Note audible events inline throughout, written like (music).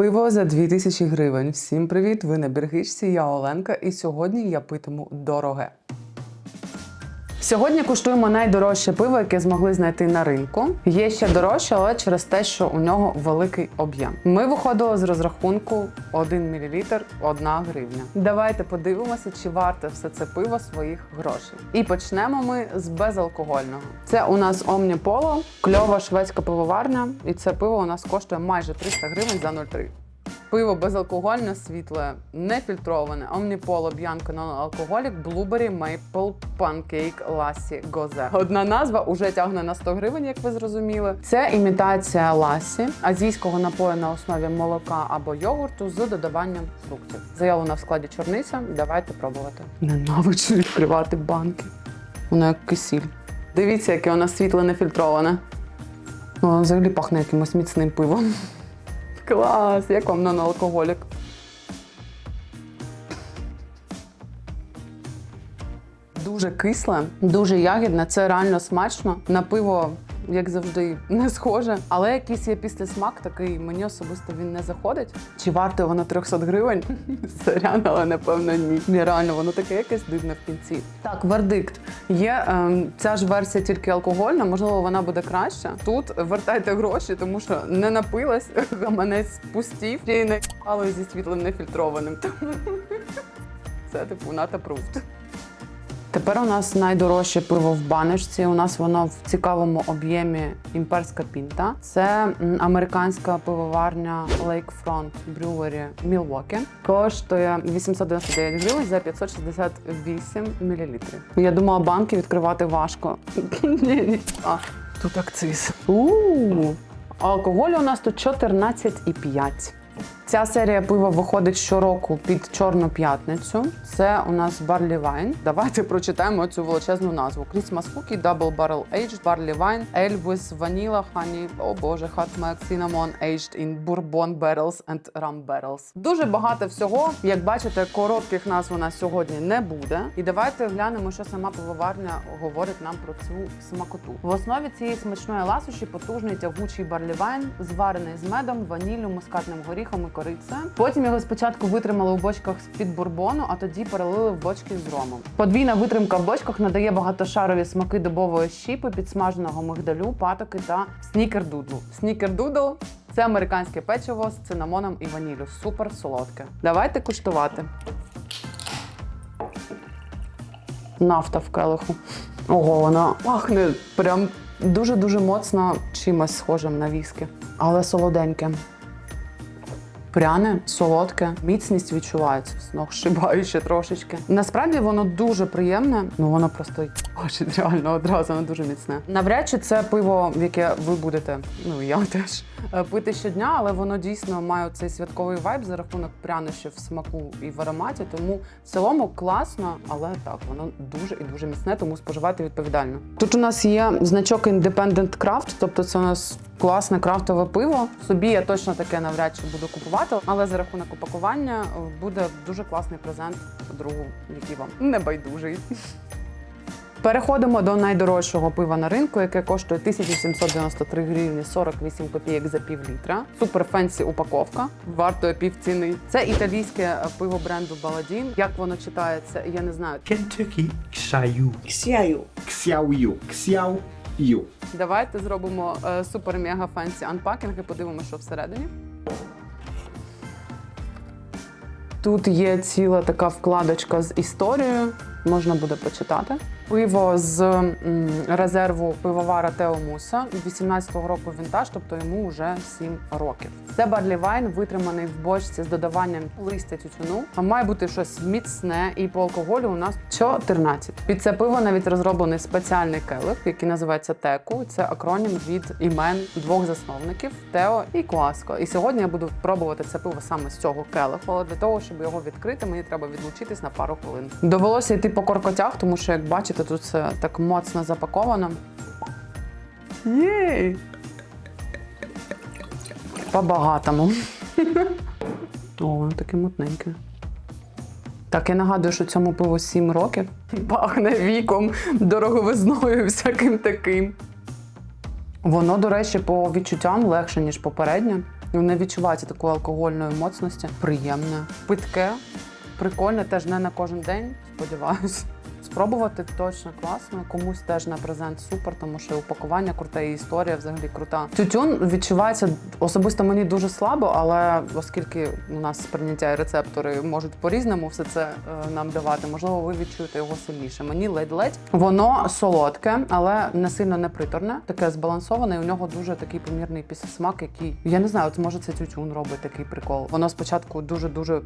Пиво за 2000 гривень. Всім привіт! Ви на Бергичці, я Оленка, і сьогодні я питиму дороге. Сьогодні куштуємо найдорожче пиво, яке змогли знайти на ринку. Є ще дорожче, але через те, що у нього великий об'єм. Ми виходили з розрахунку 1 мл 1 гривня. Давайте подивимося, чи варте все це пиво своїх грошей. І почнемо ми з безалкогольного. Це у нас Omnipolo, кльова шведська пивоварня, і це пиво у нас коштує майже 300 гривень за 0,3. Пиво безалкогольне, світле, нефільтроване, Omnipolo, Bianco non-alcoholic, Blueberry, Maple, Pancake, Lassi, Гозе. Одна назва уже тягне на 100 гривень, як ви зрозуміли. Це імітація Lassi, азійського напою на основі молока або йогурту з додаванням фруктів. Заявлена в складі чорниця. Давайте пробувати. Ненавиджу відкривати банки. Воно як кисіль. Дивіться, яке воно світле нефільтроване. Воно взагалі пахне якимось міцним пивом. Клас, як вам на алкоголік? Дуже кисле, дуже ягідне. Це реально смачно. На пиво, як завжди, не схоже. Але якийсь є післясмак такий, мені особисто він не заходить. Чи варто воно 300 гривень? (laughs) Сорян, але напевно ні. Ні, реально, воно таке якесь дивне в кінці. Так, вердикт. Є ем, ця ж версія тільки алкогольна, можливо, вона буде краща. Тут вертайте гроші, тому що не напилась, (laughs) гаманець пустів, і не але зі світлим нефільтрованим. Тому (laughs) це типу ната пруфт. Тепер у нас найдорожче пиво в баночці. У нас воно в цікавому об'ємі імперська пінта. Це американська пивоварня Lakefront Brewery Milwaukee. Коштує 899 гривень за 568 мл. Я думала, банки відкривати важко. (laughs) А, тут акциз. У-у-у. Алкоголю у нас тут 14,5. Ця серія пива виходить щороку під Чорну п'ятницю. Це у нас Barley Wine. Давайте прочитаємо цю величезну назву. Christmas Cookie Double Barrel Aged Barley Wine Ale with Vanilla Honey, о боже, Hot Mac Cinnamon Aged in Bourbon Barrels and Rum Barrels. Дуже багато всього. Як бачите, коротких назв у нас сьогодні не буде. І давайте глянемо, що сама пивоварня говорить нам про цю смакоту. В основі цієї смачної ласощі потужний тягучий барлівайн, зварений з медом, ваніллю, мускатним горіхом і корицею. Потім його спочатку витримали у бочках з-під бурбону, а тоді перелили в бочки з ромом. Подвійна витримка в бочках надає багатошарові смаки дубової щіпи, підсмаженого мигдалю, патоки та снікердудлу. Снікердудл це американське печиво з цинамоном і ваніллю. Супер солодке. Давайте куштувати. Нафта в келиху. Ого, вона пахне прям дуже-дуже моцно чимось схожим на віскі, але солоденьке. Пряне, солодке, міцність відчувається, сногсшибаюче трошечки. Насправді воно дуже приємне, ну воно просто бачить реально одразу, воно дуже міцне. Навряд чи це пиво, яке ви будете, ну я теж е, пити щодня, але воно дійсно має цей святковий вайб за рахунок прянощів в смаку і в ароматі. Тому в цілому класно, але так, воно дуже і дуже міцне, тому споживайте відповідально. Тут у нас є значок Independent Craft, тобто це у нас класне крафтове пиво. Собі я точно таке навряд чи буду купувати, але за рахунок упакування буде дуже класний презент другу, який вам не байдужий. Переходимо до найдорожчого пива на ринку, яке коштує 1793 гривні 48 копійок за пів літра. Супер фенсі упаковка, вартує пів ціни. Це італійське пиво бренду Баладін. Як воно читається, я не знаю. Kentucky Xiaoyu. Xiaoyu. Xiaoyu. Xiaoyu. Давайте зробимо е, супер мега фенсі анпакінг і подивимося, що всередині. Тут є ціла така вкладочка з історією, можна буде почитати. Пиво з резерву пивовара Тео Муса 18-го року вінтаж, тобто йому вже 7 років. Це барлі вайн, витриманий в бочці з додаванням листя тютюну. А має бути щось міцне, і по алкоголю у нас 14. Під це пиво навіть розроблений спеціальний келих, який називається Теку. Це акронім від імен двох засновників Тео і Куаско. І сьогодні я буду пробувати це пиво саме з цього келиху. Але для того, щоб його відкрити, мені треба відлучитись на пару хвилин. Довелося йти по коркотях, тому що, як бачите, тут це так моцно запаковано. Єй! По-багатому. О, воно таке мутненьке. Так, я нагадую, що цьому пиву 7 років. Пахне віком, дороговизною, всяким таким. Воно, до речі, по відчуттям легше, ніж попереднє. Не відчувається такої алкогольної моцності. Приємне. Питке, прикольне, теж не на кожен день, сподіваюся. Спробувати точно класно. Комусь теж на презент супер, тому що упакування круте, і історія взагалі крута. Тютюн відчувається особисто мені дуже слабо, але оскільки у нас сприйняття і рецептори можуть по-різному все це е, нам давати, можливо, ви відчуєте його сильніше. Мені ледь-ледь. Воно солодке, але не сильно неприторне, таке збалансоване. І у нього дуже такий помірний післясмак, який я не знаю, от може це тютюн робить такий прикол. Воно спочатку дуже дуже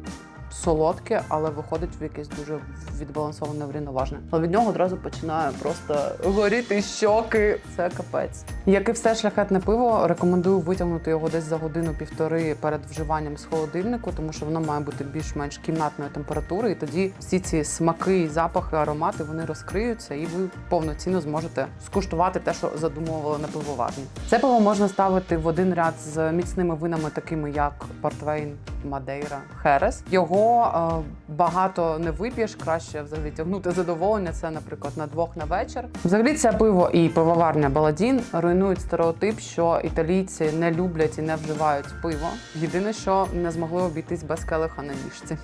солодке, але виходить в якесь дуже відбалансоване врівноважне. Але від нього одразу починає просто горіти щоки. Це капець. Як і все шляхетне пиво, рекомендую витягнути його десь за годину-півтори перед вживанням з холодильнику, тому що воно має бути більш-менш кімнатної температури, і тоді всі ці смаки, запахи, аромати вони розкриються, і ви повноцінно зможете скуштувати те, що задумували на пивоварні. Це пиво можна ставити в один ряд з міцними винами, такими як Портвейн, Мадейра, Херес. Його е, багато не вип'єш, краще взагалі тягнути задоволення. Це, наприклад, на двох на вечір. Взагалі, це пиво і пивоварня Баладін руйнують стереотип, що італійці не люблять і не вживають пиво. Єдине, що не змогли обійтись без келиха на ніжці.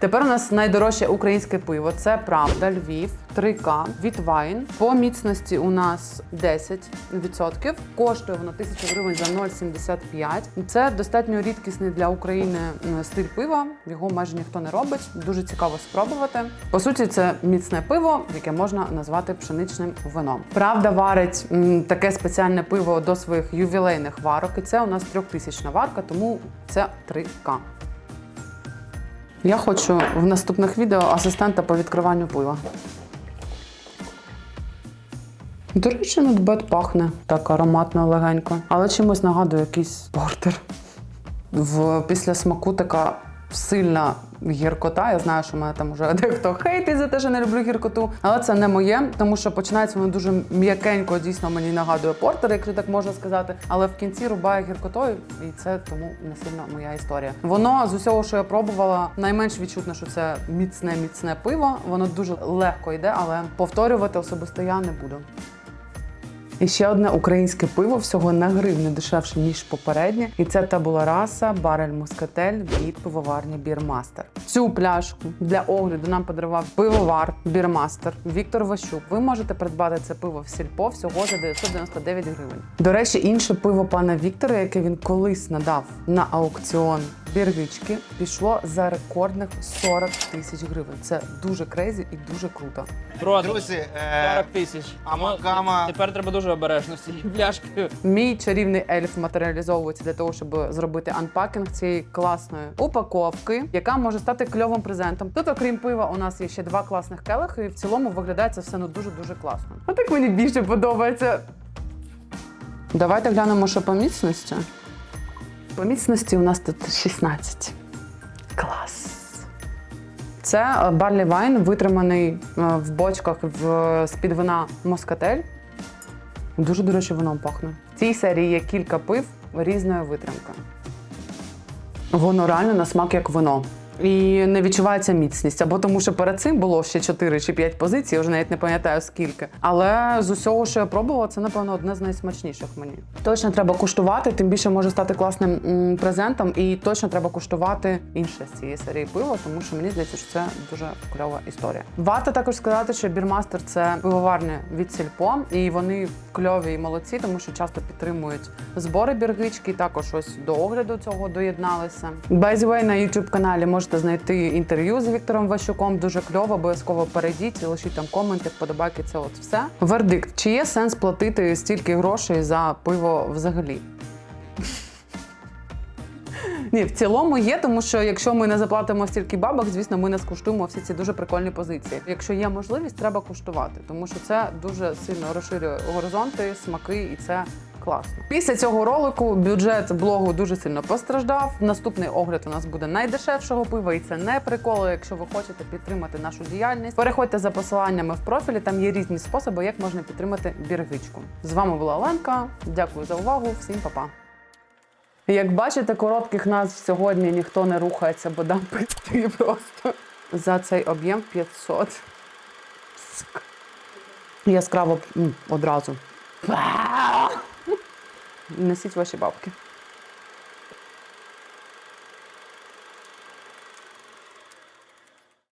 Тепер у нас найдорожче українське пиво. Це правда, Львів, 3К, Вітвайн. По міцності у нас 10%. Коштує воно 1000 гривень за 0,75. Це достатньо рідкісний для України стиль пива. Його майже ніхто не робить. Дуже цікаво спробувати. По суті, це міцне пиво, яке можна назвати пшеничним вином. Правда, варить таке спеціальне пиво до своїх ювілейних варок. І це у нас трьохтисячна варка, тому це 3К. Я хочу в наступних відео асистента по відкриванню пива. До речі, надбет пахне так ароматно легенько, але чимось нагадує якийсь портер. В після смаку така сильна гіркота. Я знаю, що мене там вже (laughs) дехто хейтить за те, що не люблю гіркоту, але це не моє, тому що починається воно дуже м'якенько, дійсно мені нагадує портер, якщо так можна сказати. Але в кінці рубає гіркотою, і це тому не сильно моя історія. Воно з усього, що я пробувала, найменш відчутно, що це міцне, міцне пиво. Воно дуже легко йде, але повторювати особисто я не буду. І ще одне українське пиво всього на гривню дешевше, ніж попереднє. І це табула раса Барель Мускатель від пивоварні Бірмастер. Цю пляшку для огляду нам подарував пивовар Бірмастер Віктор Ващук. Ви можете придбати це пиво в сільпо всього за 999 гривень. До речі, інше пиво пана Віктора, яке він колись надав на аукціон біргички, пішло за рекордних 40 тисяч гривень. Це дуже крейзі і дуже круто. Продаж. Друзі, е, 40 тисяч. Амагама. Ну, Тепер треба дуже обережно з (laughs) цією пляшкою. Мій чарівний ельф матеріалізовується для того, щоб зробити анпакінг цієї класної упаковки, яка може стати кльовим презентом. Тут, окрім пива, у нас є ще два класних келихи, і в цілому виглядає це все ну дуже дуже класно. А так мені більше подобається. Давайте глянемо, що по міцності. По міцності у нас тут 16. Клас. Це барлі вайн, витриманий е, в бочках з-під вина Москатель. Дуже, до речі, вином пахне. В цій серії є кілька пив різної витримки. Воно реально на смак як вино. І не відчувається міцність. Або тому, що перед цим було ще 4 чи 5 позицій, я вже навіть не пам'ятаю скільки. Але з усього, що я пробувала, це, напевно, одне з найсмачніших мені. Точно треба куштувати, тим більше може стати класним м, презентом. І точно треба куштувати інше з цієї серії пива, тому що мені здається, що це дуже кльова історія. Варто також сказати, що Бірмастер це пивоварня від сільпо, і вони кльові і молодці, тому що часто підтримують збори біргички. Також ось до огляду цього доєдналися. Way, на youtube каналі можете знайти інтерв'ю з Віктором Ващуком. Дуже кльово. Обов'язково перейдіть, лишіть там коменти, вподобайки. Це от все. Вердикт: чи є сенс платити стільки грошей за пиво взагалі? (laughs) Ні, в цілому є, тому що якщо ми не заплатимо стільки бабок, звісно, ми не скуштуємо всі ці дуже прикольні позиції. Якщо є можливість, треба куштувати, тому що це дуже сильно розширює горизонти, смаки, і це класно. Після цього ролику бюджет блогу дуже сильно постраждав. Наступний огляд у нас буде найдешевшого пива, і це не прикол. Якщо ви хочете підтримати нашу діяльність, переходьте за посиланнями в профілі. Там є різні способи, як можна підтримати біргичку. З вами була Оленка. Дякую за увагу. Всім па-па. Як бачите, коротких назв сьогодні ніхто не рухається, бо дам пити просто. За цей об'єм 500. Яскраво одразу. Несіть ваші бабки.